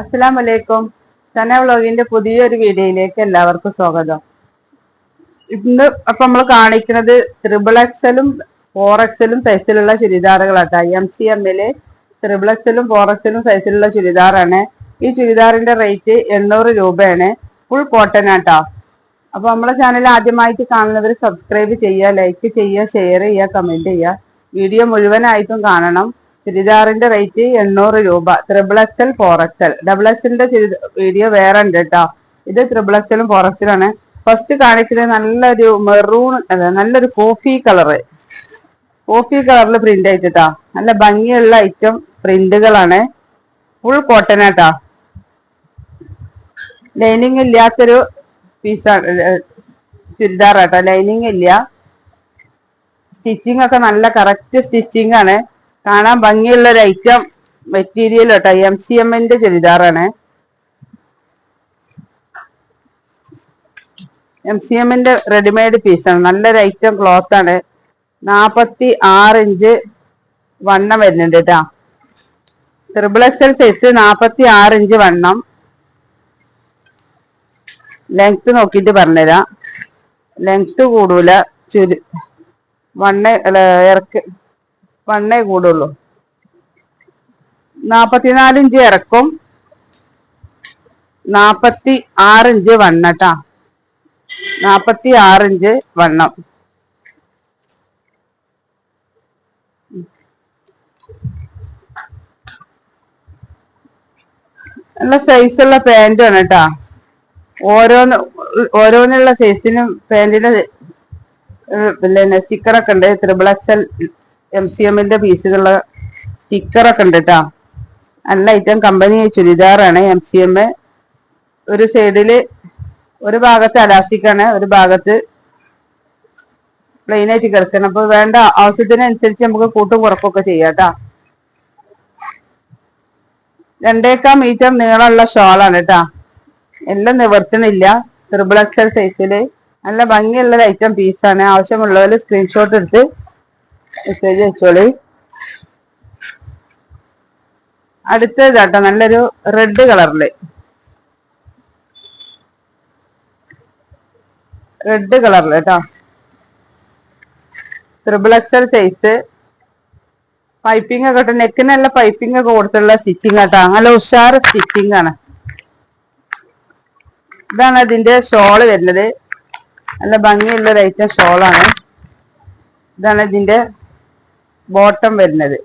അസ്സലാം വലൈക്കും സന വ്ളോഗിന്റെ പുതിയൊരു വീഡിയോയിലേക്ക് എല്ലാവർക്കും സ്വാഗതം. ഇന്ന് അപ്പൊ നമ്മൾ കാണിക്കുന്നത് ത്രിബിൾ എക്സലും ഫോർ എക്സലും സൈസിലുള്ള ചുരിദാറുകളാട്ടോ. എം സി എമ്മിൽ ത്രിബിൾ എക്സലും ഫോർ എക്സലും സൈസിലുള്ള ചുരിദാറാണ്. ഈ ചുരിദാറിന്റെ റേറ്റ് എണ്ണൂറ് രൂപയാണ്. ഫുൾ കോട്ടൺ ആട്ടോ. അപ്പൊ നമ്മളെ ചാനൽ ആദ്യമായിട്ട് കാണുന്നവർ സബ്സ്ക്രൈബ് ചെയ്യുക ലൈക്ക് ചെയ്യുക ഷെയർ ചെയ്യുക കമന്റ് ചെയ്യുക. വീഡിയോ മുഴുവനായിട്ടും കാണണം. ചുരിദാറിന്റെ റേറ്റ് എണ്ണൂറ് രൂപ. Triple XL four XL double എക്സലിന്റെ video വേറെ ഉണ്ട് കേട്ടോ ഇത് ത്രിബിൾ എക്സലും ഫോർ എക്സലാണ് ഫസ്റ്റ് കാണിക്കുന്നത് നല്ലൊരു മെറൂൺ അല്ല നല്ലൊരു കോഫി കളറ് കോഫി കളറിൽ പ്രിന്റ് ആയിട്ടാ നല്ല ഭംഗിയുള്ള ഐറ്റം പ്രിന്റുകളാണ് ഫുൾ കോട്ടൺ ആട്ടാ. ലൈനിങ് ഇല്ലാത്തൊരു പീസാണ് ചുരിദാറാട്ടോ. ലൈനിങ് ഇല്ല. സ്റ്റിച്ചിങ് ഒക്കെ നല്ല കറക്റ്റ് സ്റ്റിച്ചിങ് ആണ്. കാണാൻ ഭംഗിയുള്ള ഒരു ഐറ്റം മെറ്റീരിയൽ കേട്ടോ. എം സി എമ്മിന്റെ ചുരിദാറാണ്. എം സി എമ്മിന്റെ റെഡിമെയ്ഡ് പീസാണ് നല്ലൊരു ഐറ്റം ക്ലോത്ത് ആണ് നാപ്പത്തി ആറ് ഇഞ്ച് വണ്ണം വരുന്നുണ്ട് കേട്ടാ ട്രിപ്പിൾ എക്സൽ സൈസ് നാപ്പത്തി ആറ് ഇഞ്ച് വണ്ണം. ലെങ്ത് നോക്കിയിട്ട് പറഞ്ഞുതരാം. ലെങ്ത് കൂടൂല. ചുരു വണ്ണ ഇറക്ക് വണ്ണേ കൂടുള്ളൂ. നാപ്പത്തിനാല് ഇഞ്ച് ഇറക്കും. നാപ്പത്തി ആറ് ഇഞ്ച് വണ്ണട്ടാ നാപ്പത്തി ആറ് ഇഞ്ച് വണ്ണം. നല്ല സൈസുള്ള പാന്റാണ് കേട്ടാ ഓരോന്ന് ഓരോന്നുള്ള സൈസിനും പാൻറിന് പിന്നെ സ്റ്റിക്കറൊക്കെ ഉണ്ട്. ത്രിബിൾ എക്സൽ എം സി എമ്മിന്റെ പീസുകളുള്ള സ്റ്റിക്കറൊക്കെ ഉണ്ട് കേട്ടോ നല്ല ഐറ്റം കമ്പനി ചുരിദാറാണ് എം സി എം ഒരു സൈഡിൽ ഒരു ഭാഗത്ത് അലാസ്റ്റിക്കാണ് ഒരു ഭാഗത്ത് പ്ലെയിൻ ആയിട്ട് കിടക്കണം. അപ്പൊ വേണ്ട ആവശ്യത്തിനനുസരിച്ച് നമുക്ക് കൂട്ടും കുറക്കൊക്കെ ചെയ്യാം കേട്ടോ രണ്ടേക്കാ മീറ്റർ നീളമുള്ള ഷോളാണ് കേട്ടോ എല്ലാം നിവർത്തണില്ല ട്രിബിൾ എക്സൽ സൈസിൽ നല്ല ഭംഗിയുള്ള ഐറ്റം പീസാണ് ആവശ്യമുള്ളവർ സ്ക്രീൻഷോട്ട് എടുത്ത് മെസ്സേജ് വെച്ചോളി അടുത്തതാട്ടോ നല്ലൊരു റെഡ് കളറിൽ റെഡ് കളറിൽ കേട്ടോ. ത്രിബിൾ എക്സൽ സൈസ് പൈപ്പിംഗ് ഒക്കെ നെക്കിനല്ല പൈപ്പിംഗ് ഒക്കെ കൊടുത്തുള്ള സ്റ്റിച്ചിങ് കേട്ടോ നല്ല ഉഷാർ സ്റ്റിച്ചിങ് ആണ്. ഇതാണ് അതിന്റെ ഷോൾ വരുന്നത്. നല്ല ഭംഗിയുള്ള ഒരു ഐറ്റം ഷോളാണ് ഇതാണ് ഇതിന്റെ ബോട്ടം വരുന്നത്.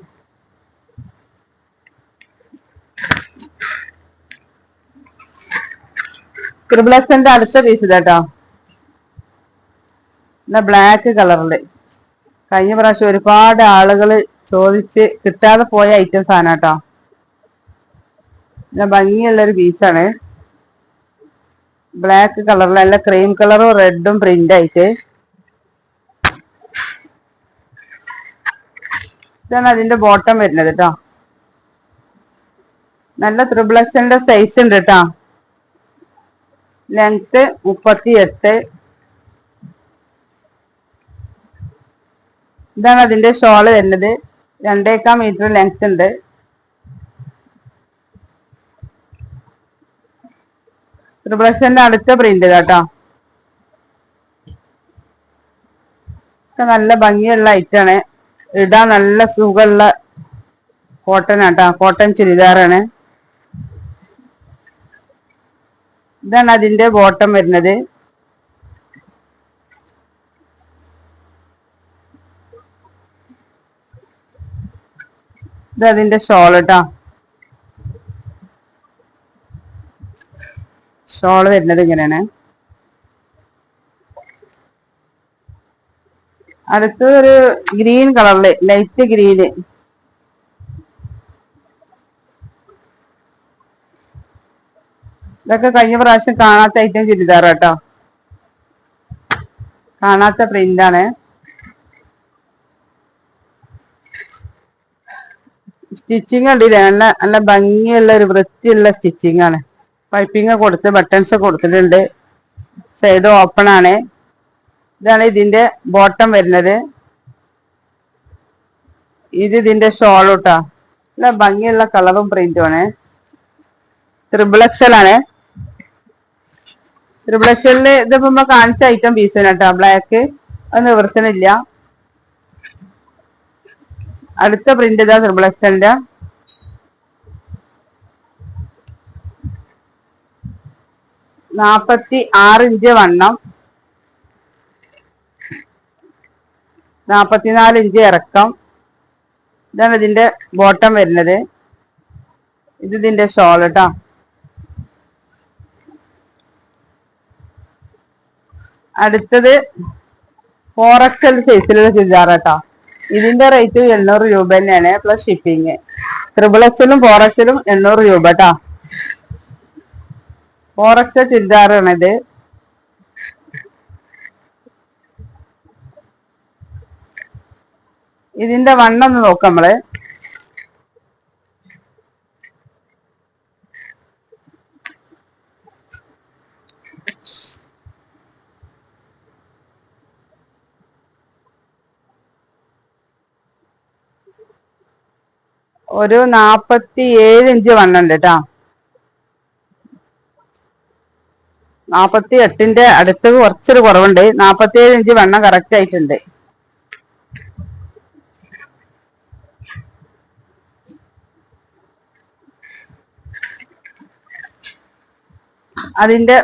ത്രിബിളക്സിന്റെ അടുത്ത പീസ് ഇതാട്ടോ ബ്ലാക്ക് കളറിൽ കഴിഞ്ഞ പ്രാവശ്യം ഒരുപാട് ആളുകൾ ചോദിച്ച് കിട്ടാതെ പോയ ഐറ്റം ആണ് കേട്ടോ. ഭംഗിയുള്ള ഒരു പീസാണ് ബ്ലാക്ക് കളറിൽ നല്ല ക്രീം കളറും റെഡും പ്രിന്റ് ആയിട്ട്. ഇതാണ് അതിന്റെ ബോട്ടം വരുന്നത് കേട്ടോ നല്ല ത്രിബിളക്സിന്റെ സൈസ് ഉണ്ട് കേട്ടോ ലെങ്ത് മുപ്പത്തി എട്ട് ഇതാണ് അതിന്റെ ഷോൾ വരുന്നത്. രണ്ടേക്കാ മീറ്റർ ലെങ്ത് ഉണ്ട്. ത്രിപ്ലക്ഷന്റെ അടുത്ത പ്രിന്റ് കേട്ടോ നല്ല ഭംഗിയുള്ള ഐറ്റാണ് ഇടാൻ നല്ല സുഖമുള്ള കോട്ടൺ ആട്ടോ. കോട്ടൺ ചുരിദാറാണ്. ഇതാണ് അതിന്റെ ബോട്ടം വരുന്നത്. ഇത് അതിന്റെ ഷോൾ കേട്ടോ ഷോൾ വരുന്നത് ഇങ്ങനെയാണ്. അടുത്ത ഒരു ഗ്രീൻ കളറിൽ ലൈറ്റ് ഗ്രീന്. ഇതൊക്കെ കഴിഞ്ഞ പ്രാവശ്യം കാണാത്ത ഐറ്റം ചുരിദാർ കേട്ടോ കാണാത്ത പ്രിന്റ് ആണ് സ്റ്റിച്ചിങ് കണ്ടില്ലേ? നല്ല നല്ല ഭംഗിയുള്ള ഒരു വൃത്തിയുള്ള സ്റ്റിച്ചിങ് ആണ്. പൈപ്പിംഗ് കൊടുത്ത് ബട്ടൺസ് കൊടുത്തിട്ടുണ്ട്. സൈഡ് ഓപ്പൺ ആണ്. ഇതാണ് ഇതിന്റെ ബോട്ടം വരുന്നത്. ഇത് ഇതിന്റെ ഷോൾ കേട്ടോ നല്ല ഭംഗിയുള്ള കളറും പ്രിന്റും ആണ്. ത്രിബിൾ എക്സൽ ആണ്. ത്രിബിൾ എക്സലിൽ ഇതിപ്പോ നമ്മൾ കാണിച്ച ഐറ്റം പീസ് കേട്ടോ ബ്ലാക്ക് അത് നിവർത്തനില്ല അടുത്ത പ്രിന്റ് ഇതാ ത്രിബിൾ എക്സലിന്റെ നാപ്പത്തി ആറ് ഇഞ്ച് വണ്ണം. നാപ്പത്തിനാല് ഇഞ്ച് ഇറക്കം. ഇതാണ് ഇതിന്റെ ബോട്ടം വരുന്നത്. ഇത് ഇതിന്റെ ഷോൾ കേട്ടോ അടുത്തത് ഫോർ എക്സൽ സൈസിലുള്ള ചുരിദാർ കേട്ടോ ഇതിന്റെ റേറ്റ് എണ്ണൂറ് രൂപ തന്നെയാണ് പ്ലസ് ഷിപ്പിംഗ് ട്രിപ്പിൾ എക്സലും ഫോർ എക്സലും എണ്ണൂറ് രൂപ കേട്ടോ ഫോർ എക്സൽ ചുരിദാറാണിത്. ഇതിന്റെ വണ്ണം ഒന്ന് നോക്കാം നമ്മൾ. ഒരു നാപ്പത്തി ഏഴ് ഇഞ്ച് വണ്ണുണ്ട് കേട്ടോ നാപ്പത്തി എട്ടിന്റെ അടുത്ത് കുറച്ചൊരു കുറവുണ്ട്. നാപ്പത്തി ഏഴ് ഇഞ്ച് വണ്ണം കറക്റ്റ് ആയിട്ടുണ്ട്. അതിന്റെ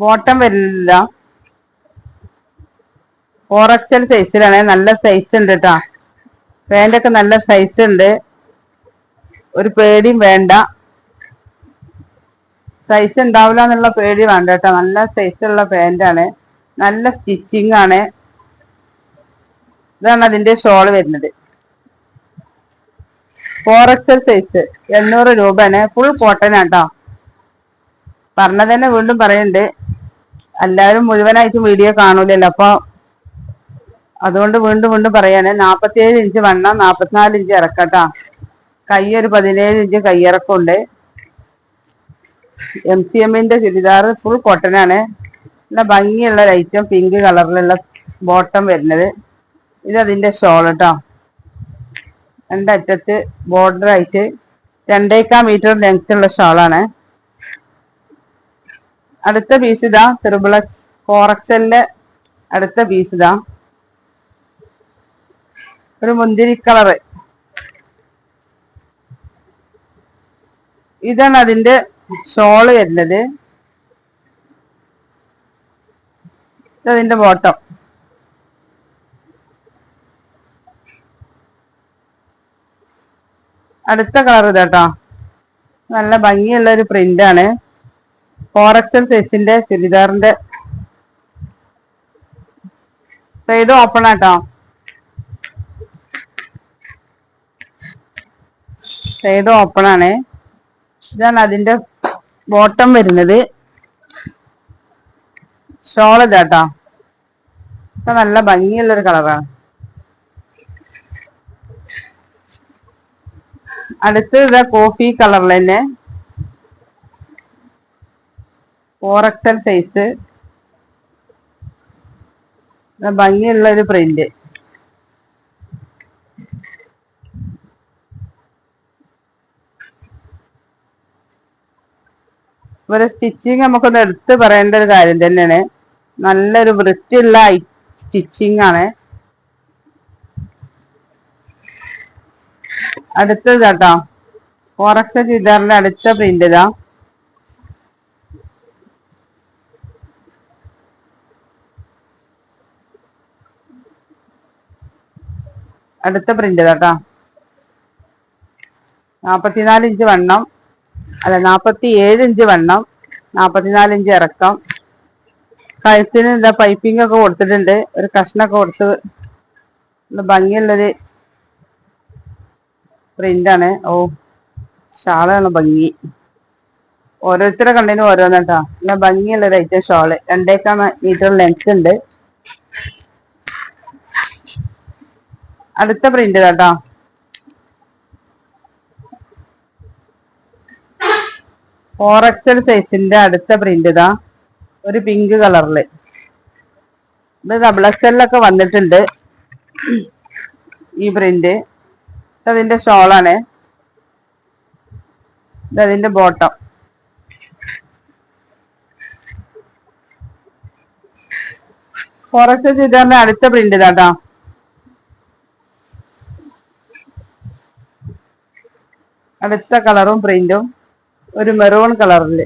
ബോട്ടം വരില്ല ഫോർ എക്സൽ സൈസിലാണ് നല്ല സൈസ് ഉണ്ട് കേട്ടോ പാന്റൊക്കെ നല്ല സൈസ് ഉണ്ട്. ഒരു പേടിയും വേണ്ട. സൈസ് ഉണ്ടാവില്ല എന്നുള്ള പേടി വേണ്ട കേട്ടോ നല്ല സൈസ് ഉള്ള പാന്റാണ് നല്ല സ്റ്റിച്ചിങ് ആണ്. ഇതാണ് അതിന്റെ ഷോൾ വരുന്നത്. ഫോർ എക്സൽ സൈസ് എണ്ണൂറ് രൂപയാണ് ഫുൾ കോട്ടൺ ആട്ടോ പറഞ്ഞത് തന്നെ വീണ്ടും പറയുന്നുണ്ട് എല്ലാവരും മുഴുവനായിട്ട് വീഡിയോ കാണൂലല്ലോ. അപ്പോൾ അതുകൊണ്ട് വീണ്ടും വീണ്ടും പറയാണ് നാൽപ്പത്തിയേഴ് ഇഞ്ച് വണ്ണം നാപ്പത്തിനാല് ഇഞ്ച് ഇറക്കട്ടാ. കൈ ഒരു പതിനേഴ് ഇഞ്ച് കൈയിറക്കമുണ്ട്. എം സി എമ്മിന്റെ ചുരിദാർ ഫുൾ കോട്ടനാണ് നല്ല ഭംഗിയുള്ള ഒരു ഐറ്റം പിങ്ക് കളറിലുള്ള ബോട്ടം വരുന്നത്. ഇത് അതിന്റെ ഷോൾ കേട്ടോ രണ്ടറ്റത്ത് ബോർഡർ ആയിട്ട് രണ്ടേക്കാ മീറ്റർ ലെങ്ത് ഉള്ള ഷോളാണ് അടുത്ത പീസ് ഇതാ ത്രിബിളക്സ് ഫോറക്സലിന്റെ അടുത്ത പീസ് ഇതാ. ഒരു മുന്തിരി കളറ് ഇതാണ് അതിന്റെ ഷോൾ വരുന്നത്. ഇതതിന്റെ ബോട്ടം അടുത്ത കളർ ഇതാട്ടോ നല്ല ഭംഗിയുള്ള ഒരു പ്രിന്റ് ആണ്. ഫോർ എക്സൽ സൈസിന്റെ ചുരിദാറിന്റെ. സൈഡ് ഓപ്പൺ ആട്ടോ സൈഡ് ഓപ്പൺ ആണ്. ഇതാണ് അതിന്റെ ബോട്ടം വരുന്നത്. ഷോൾ ഇതാട്ടോ ഇപ്പൊ നല്ല ഭംഗിയുള്ള ഒരു കളറാണ് അടുത്തത് ഇതാ കോഫി കളറിൽ തന്നെ. ഫോർ എക്സൽ സൈസ് ഭംഗിയുള്ള ഒരു പ്രിന്റ് ഒരു സ്റ്റിച്ചിങ് നമുക്കൊന്ന് എടുത്ത് പറയേണ്ട ഒരു കാര്യം തന്നെയാണ്. നല്ലൊരു വൃത്തിയുള്ള സ്റ്റിച്ചിങ് ആണ്. അടുത്തത് കേട്ടോ ഫോറക്സ ചുരിദാറിന്റെ അടുത്ത പ്രിന്റ് ഇതാ. അടുത്ത പ്രിന്റ് കേട്ടോ. നാപ്പത്തിനാല് ഇഞ്ച് വണ്ണം. അല്ല നാപ്പത്തി ഏഴ് ഇഞ്ച് വണ്ണം. നാപ്പത്തിനാല് ഇഞ്ച് ഇറക്കം. കഴുത്തിന് എന്താ പൈപ്പിംഗ് ഒക്കെ കൊടുത്തിട്ടുണ്ട്. ഒരു കഷ്ണൊക്കെ കൊടുത്ത് ഭംഗിയുള്ളൊരു പ്രിന്റാണ് ഓ ഷാളാണ് ഭംഗി. ഓരോരുത്തരെ കണ്ടതിനും ഓരോന്നാട്ടാ. നല്ല ഭംഗിയുള്ള ഒരു ഐറ്റം ഷോൾ. രണ്ടേക്കാൾ മീറ്റർ ലെങ്ത് ഉണ്ട്. അടുത്ത പ്രിന്റ് കേട്ടോ. ഫോർ എക്സൽ സൈസിന്റെ അടുത്ത പ്രിന്റ് ഇതാ. ഒരു പിങ്ക് കളറിൽ ഇത് ഡബിൾ എക്സലിലൊക്കെ വന്നിട്ടുണ്ട്. ഈ പ്രിന്റ് അതിന്റെ ഷോളാണ് അതിന്റെ ബോട്ടം എക്സൽ ചുരിദാറിന്റെ അടുത്ത പ്രിന്റ് ഇതാട്ടോ അടുത്ത കളറും പ്രിന്റും ഒരു മെറൂൺ കളറിൽ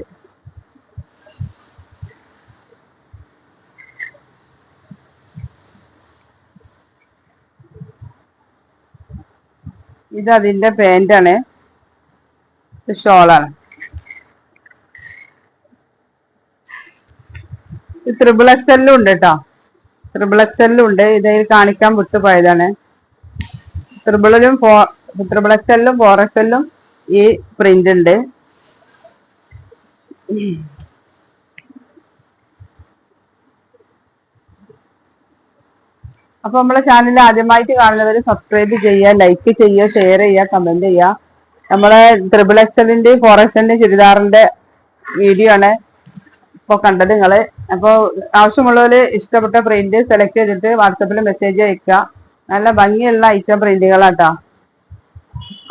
ഇത് അതിന്റെ പാന്റാണ്. ഇത് ഷോളാണ്. ഇത് ത്രിബിൾ എക്സെല്ലും ഉണ്ട് കേട്ടോ ത്രിബിൾ എക്സെല്ലും ഉണ്ട്. ഇത് കാണിക്കാൻ വിട്ടുപോയതാണ്. ത്രിബിളിലും ത്രിബിൾ എക്സെല്ലും ഫോർ എക്സെല്ലും ഈ പ്രിന്റ് ഉണ്ട്. അപ്പൊ നമ്മളെ ചാനൽ ആദ്യമായിട്ട് കാണുന്നവർ സബ്സ്ക്രൈബ് ചെയ്യുക ലൈക്ക് ചെയ്യുക ഷെയർ ചെയ്യുക കമന്റ് ചെയ്യുക. നമ്മളെ ത്രിബിൾ എക്സലിന്റെ ഫോർ എക്സലിന്റെ ചുരിദാറിന്റെ വീഡിയോ ആണ് ഇപ്പൊ കണ്ടത് നിങ്ങൾ അപ്പൊ ആവശ്യമുള്ളവര് ഇഷ്ടപ്പെട്ട പ്രിന്റ് സെലക്ട് ചെയ്തിട്ട് വാട്സപ്പിൽ മെസ്സേജ് അയക്കുക നല്ല ഭംഗിയുള്ള ഐറ്റം പ്രിന്റുകളാട്ടോ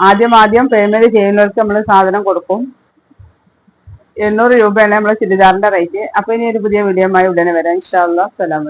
ആദ്യം ആദ്യം പേയ്മെന്റ് ചെയ്യുന്നവർക്ക് നമ്മൾ സാധനം കൊടുക്കും. എണ്ണൂറ് രൂപയാണ് നമ്മളെ ചുരിദാറിന്റെ റേറ്റ് അപ്പൊ ഇനി ഒരു പുതിയ വീഡിയോ ഉടനെ വരാം. ഇൻഷാല്ലാ സലാം